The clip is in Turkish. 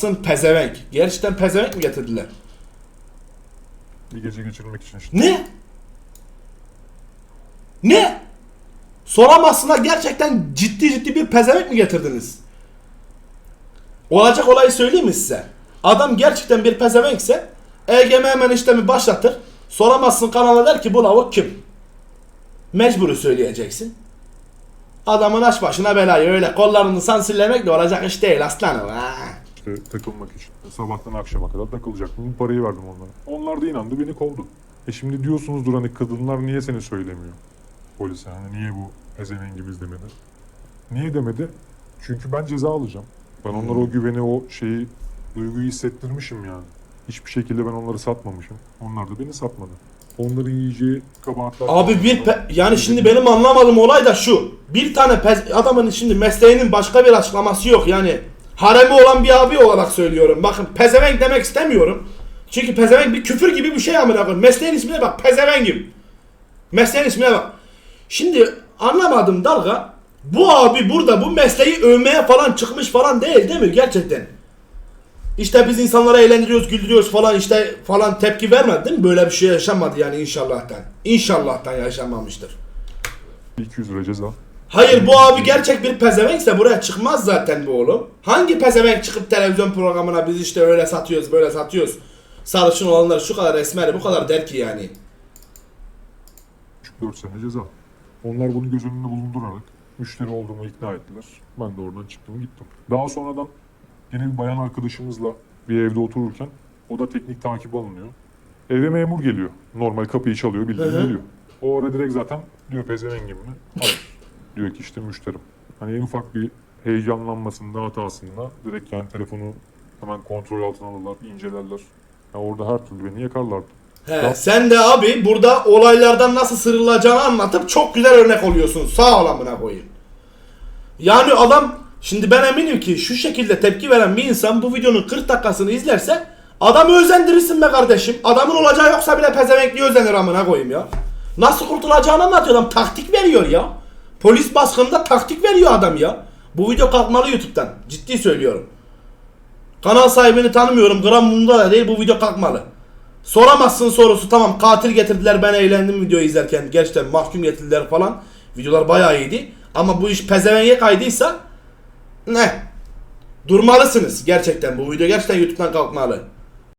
Sın pezevenk. Gerçekten pezevenk mi getirdiler? Bir gece geçirmek için işte. Ne? Ne? Soramazsınlar gerçekten ciddi ciddi bir pezevenk mi getirdiniz? Olacak olayı söyleyeyim mi size? Adam gerçekten bir pezevenkse EGM hemen işlemi başlatır. Soramazsın kanala der ki bu lavuk kim? Mecburi söyleyeceksin. Adamın aç başına belayı öyle kollarını sansürlemekle olacak iş değil aslanım. Ha. İşte takılmak için. Sabahtan akşama kadar takılacaktım. Parayı verdim onlara. Onlar da inandı beni kovdu. E şimdi diyorsunuzdur hani kadınlar niye seni söylemiyor? Polise hani niye bu ezevengibiz demedi. Niye demedi? Çünkü ben ceza alacağım. Ben onlara o güveni, o şeyi, duyguyu hissettirmişim yani. Hiçbir şekilde ben onları satmamışım. Onlar da beni satmadı. Onların yiyeceği kabahatler... Abi bir pe- yani şimdi benim anlamadığım olay da şu. Bir tane pez- adamın şimdi mesleğinin başka bir açıklaması yok yani. Haremi olan bir abi olarak söylüyorum. Bakın pezevenk demek istemiyorum. Çünkü pezevenk bir küfür gibi bir şey amına koyayım. Mesleğin ismine bak pezevengim. Mesleğin ismine bak. Şimdi anlamadığım dalga bu abi burada bu mesleği övmeye falan çıkmış falan değil değil mi gerçekten? İşte biz insanlara eğlendiriyoruz, güldürüyoruz falan işte falan tepki vermedi değil mi? Böyle bir şey yaşanmadı yani inşallahtan. İnşallahtan yaşanmamıştır. 200 lira ceza. Hayır bu abi gerçek bir pezevenkse buraya çıkmaz zaten bu oğlum. Hangi pezevenk çıkıp televizyon programına biz işte öyle satıyoruz böyle satıyoruz. Sarışın olanlar şu kadar esmer bu kadar der ki yani. 4 sene ceza. Onlar bunu göz önünde bulundurarak müşteri olduğumu ikna ettiler. Ben de oradan çıktım gittim. Daha sonradan yine bir bayan arkadaşımızla bir evde otururken o da teknik takip alınıyor. Eve memur geliyor. Normal kapıyı çalıyor bildiğin geliyor. O ara direkt zaten diyor pezevengim mi? Hayır. Diyor ki işte müşterim. Hani en ufak bir heyecanlanmasında hatasında direkt yani telefonu hemen kontrol altına alırlar, incelerler. Yani orada her türlü beni yakarlardı. He, sen de abi burada olaylardan nasıl sıyrılacağını anlatıp çok güzel örnek oluyorsun. Sağ ol amına koyayım. Yani adam şimdi ben eminim ki şu şekilde tepki veren bir insan bu videonun 40 dakikasını izlerse adamı özendirirsin be kardeşim. Adamın olacağı yoksa bile pezevenkliği özenir amına koyayım ya. Nasıl kurtulacağını anlatıyor adam. Taktik veriyor ya. Polis baskınında taktik veriyor adam ya. Bu video kalkmalı YouTube'dan. Ciddi söylüyorum. Kanal sahibini tanımıyorum. Gram umurumda da değil. Bu video kalkmalı. Soramazsın sorusu tamam katil getirdiler ben eğlendim videoyu izlerken gerçekten mahkum getirdiler falan videolar bayağı iyiydi ama bu iş pezevenge kaydıysa ne durmalısınız gerçekten bu video gerçekten YouTube'dan kalkmalı